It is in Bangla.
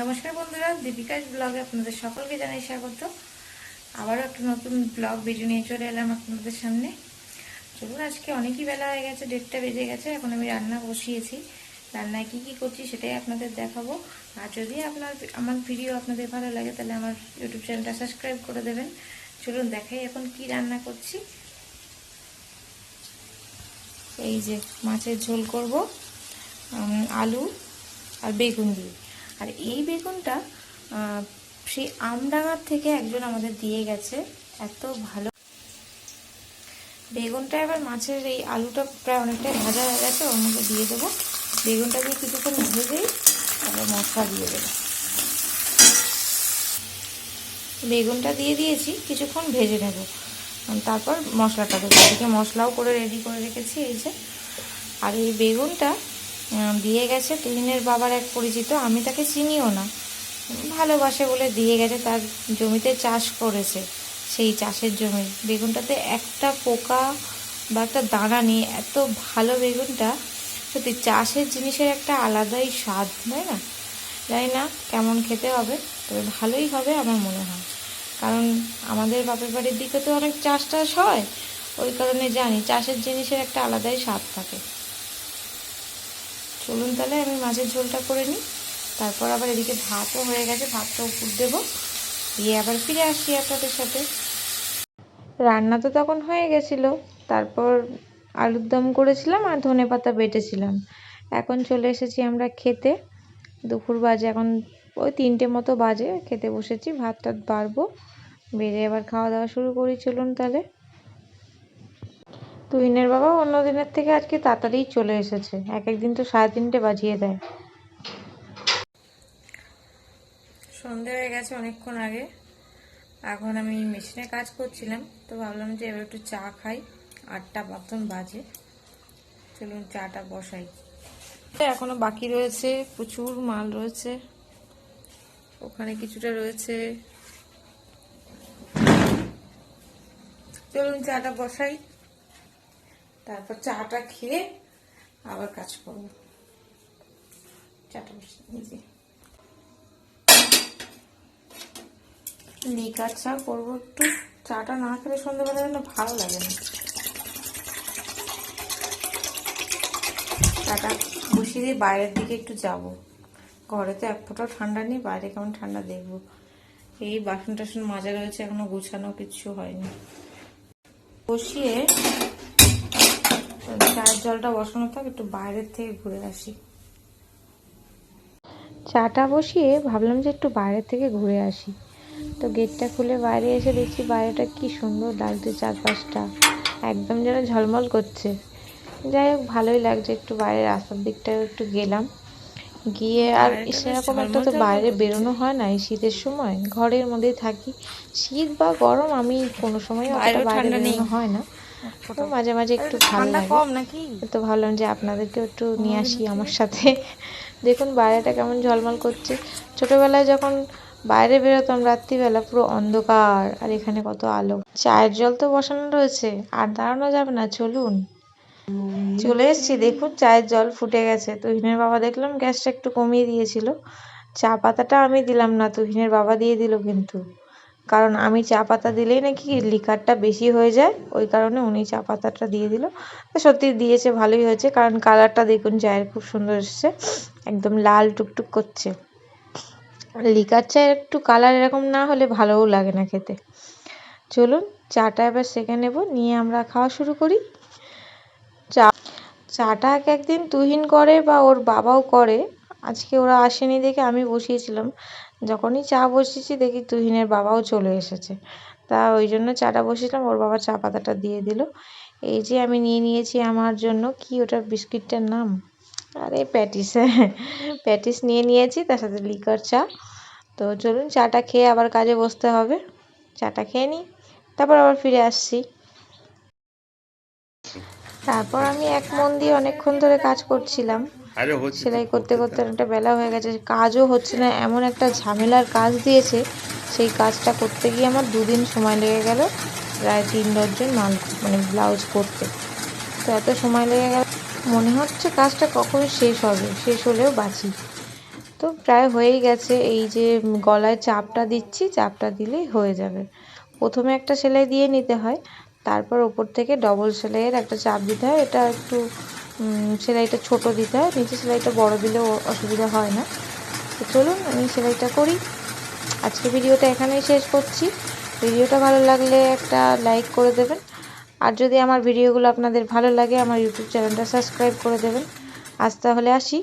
নমস্কার বন্ধুরা দীপিকার ব্লগে আপনাদের সকলকে জানাই স্বাগত। আবারও একটা নতুন ব্লগ ভিডিও নিয়ে চলে এলাম আপনাদের সামনে। চলুন, আজকে অনেকই বেলা হয়ে গেছে, দেড়টা বেজে গেছে, এখন আমি রান্না বসিয়েছি। রান্নায় কি কি করছি সেটাই আপনাদের দেখাবো। আর যদি আপনার আমার ভিডিও আপনাদের ভালো লাগে, তাহলে আমার ইউটিউব চ্যানেলটা সাবস্ক্রাইব করে দেবেন। চলুন, দেখাই এখন কি রান্না করছি। এই যে মাছের ঝোল করব আলু আর বেগুন দিয়ে। আর এই বেগুনটা সেই আমডাঙার থেকে একজন আমাদের দিয়ে গেছে, এত ভালো। বেগুনটা এবার মাছের এই আলুটা প্রায় অনেকটাই ভাজা হয়ে গেছে, ওর মধ্যে দিয়ে দেবো। বেগুনটা দিয়ে কিছুক্ষণ ভেজেই তারপর মশলা দিয়ে দেবো। বেগুনটা দিয়ে দিয়েছি, কিছুক্ষণ ভেজে নেব। তারপর মশলাটা দেবো। এদিকে মশলাও করে রেডি করে রেখেছি, এই যে। আর এই বেগুনটা দিয়ে গেছে তুহিনের বাবার এক পরিচিত, আমি তাকে চিনিও না। ভালোবাসে বলে দিয়ে গেছে, তার জমিতে চাষ করেছে, সেই চাষের জমি। বেগুনটাতে একটা পোকা বা একটা দানা নিয়ে এত ভালো বেগুনটা। সত্যি, চাষের জিনিসের একটা আলাদাই স্বাদ, তাই না? জানি না কেমন খেতে হবে, তবে ভালোই হবে আমার মনে হয়। কারণ আমাদের বাপের বাড়ির দিকে তো অনেক চাষ টাস হয়। ওই কারণে জানি, চাষের জিনিসের একটা আলাদাই স্বাদ থাকে। চলুন তাহলে আমি মাছের ঝোলটা করে নিই। তারপর আবার এদিকে ভাতও হয়ে গেছে ভাতটা উপর দেবো। দিয়ে আবার ফিরে আসি আপনাদের সাথে। রান্না তো তখন হয়ে গেছিল। তারপর আলুর দম করেছিলাম আর ধনে পাতা বেটেছিলাম। এখন চলে এসেছি আমরা খেতে। দুপুর বাজে, এখন ওই তিনটে মতো বাজে, খেতে বসেছি ভাত টাত বাড়বো। বেড়ে এবার খাওয়া দাওয়া শুরু করি, চলুন তাহলে। তুহিনের বাবা অন্য দিনের থেকে আজকে তাড়াতাড়ি চলে এসেছে। এক একদিন তো সাড়ে তিনটে বাজিয়ে দেয়। সন্ধে হয়ে গেছে অনেকক্ষণ আগে। এখন আমি মেশিনে কাজ করছিলাম, তো ভাবলাম যে এবার একটু চা খাই। আটটা মতন বাজে। চলুন চাটা বসাই। এখনও বাকি রয়েছে, প্রচুর মাল রয়েছে। ওখানে কিছুটা রয়েছে। চলুন চাটা বসাই। তারপর চাটা খেয়ে আবার কাজ করব। চাটা বসে নিজে লিকার চা করব একটু। চাটা না খেলে সন্ধ্যাবেলা যেন ভালো লাগে না। চাটা বসিয়ে দিয়ে বাইরের দিকে একটু যাব। ঘরে তো এক ফোঁটাও ঠান্ডা নেই, বাইরে কেমন ঠান্ডা দেখব? এই বাসন টাসন মাজা রয়েছে, এখনও গুছানো কিচ্ছু হয়নি। বসিয়ে চায়ের জলটা বসানো থাক, একটু বাইরের থেকে ঘুরে আসি। চাটা বসিয়ে ভাবলাম যে একটু বাইরে থেকে ঘুরে আসি। তো গেটটা খুলে বাইরে এসে দেখছি বাইরেটা কি সুন্দর লাগছে চারপাশটা। একদম যেন ঝলমল করছে। যাই হোক, ভালোই লাগছে একটু বাইরে রাস্তার দিকটাও একটু গেলাম। গিয়ে আর সেরকম একটা তো বাইরে বেরোনো হয় না এই শীতের সময়। ঘরের মধ্যেই থাকি। শীত বা গরম আমি কোনো সময় অতটা বাইরে বেরোনো হয় না। মাঝে মাঝে একটু ভালো লাগে। কম নাকি? তো ভাবলাম যে আপনাদেরকেও একটু নিয়ে আসি আমার সাথে। দেখুন বাইরেটা কেমন ঝলমল করছে। ছোটবেলায় যখন বাইরে বেরোতাম রাত্রিবেলা পুরো অন্ধকার আর এখানে কত আলো। চায়ের জল তো বসানো রয়েছে আর দাঁড়ানো যাবে না চলুন। চলে এসেছি, দেখুন, চায়ের জল ফুটে গেছে। তুহিনের বাবা দেখলাম গ্যাসটা একটু কমিয়ে দিয়েছিল। চা পাতাটা আমি দিলাম না, তুহিনের বাবা দিয়ে দিল কিন্তু। কারণ আমি চা পাতা দিলেই নাকি লিকারটা বেশি হয়ে যায়, ওই কারণে উনি চা পাতাটা দিয়ে দিল। সত্যি দিয়েছে, ভালোই হয়েছে, কারণ কালারটা দেখুন, চায়ের খুব সুন্দর এসছে, একদম লাল টুকটুক করছে। লিকার চায়ের একটু কালার এরকম না হলে ভালোও লাগে না খেতে। চলুন, চাটা এবার সেঁকে নেব, নিয়ে আমরা খাওয়া শুরু করি। চা, চাটা এক একদিন তুহিন করে বা ওর বাবাও করে। আজকে ওরা আসেনি দেখে আমি বসিয়েছিলাম। যখনই চা বসিয়েছি দেখি তুহিনের বাবাও চলে এসেছে। তা ওই জন্য চাটা বসিয়েছিলাম, ওর বাবা চা পাতাটা দিয়ে দিল। এই যে আমি নিয়ে নিয়েছি আমার জন্য, কি ওটা বিস্কিটটার নাম? আরে প্যাটিস প্যাটিস নিয়ে নিয়েছি, তার সাথে লিকার চা। তো চলুন চাটা খেয়ে আবার কাজে বসতে হবে। চাটা খেয়ে নিই তারপর আবার ফিরে আসছি। তারপর আমি এক মন দিয়ে অনেকক্ষণ ধরে কাজ করছিলাম। সেলাই করতে করতে অনেকটা বেলা হয়ে গেছে কাজও হচ্ছে না এমন একটা ঝামেলার কাজ দিয়েছে। সেই কাজটা করতে গিয়ে আমার দুদিন সময় লেগে গেল প্রায় তিন দশজন মাল মানে ব্লাউজ করতে। তো এত সময় লেগে গেল মনে হচ্ছে কাজটা কখন শেষ হবে শেষ হলেও বাঁচি। তো প্রায় হয়েই গেছে এই যে গলায় চাপটা দিচ্ছি চাপটা দিলেই হয়ে যাবে। প্রথমে একটা সেলাই দিয়ে নিতে হয় তারপর ওপর থেকে ডবল সেলাইয়ের একটা চাপ দিতে হয়। এটা একটু সেলাইটা ছোট দিতে হয়। নিচে সেলাইটা বড় দিলেও অসুবিধা হয় না। তো চলুন, আমি সেলাইটা করি। আজকে ভিডিওটা এখানেই শেষ করছি। ভিডিওটা ভালো লাগলে একটা লাইক করে দেবেন। আর যদি আমার ভিডিওগুলো আপনাদের ভালো লাগে, আমার ইউটিউব চ্যানেলটা সাবস্ক্রাইব করে দেবেন। আজ তাহলে আসি।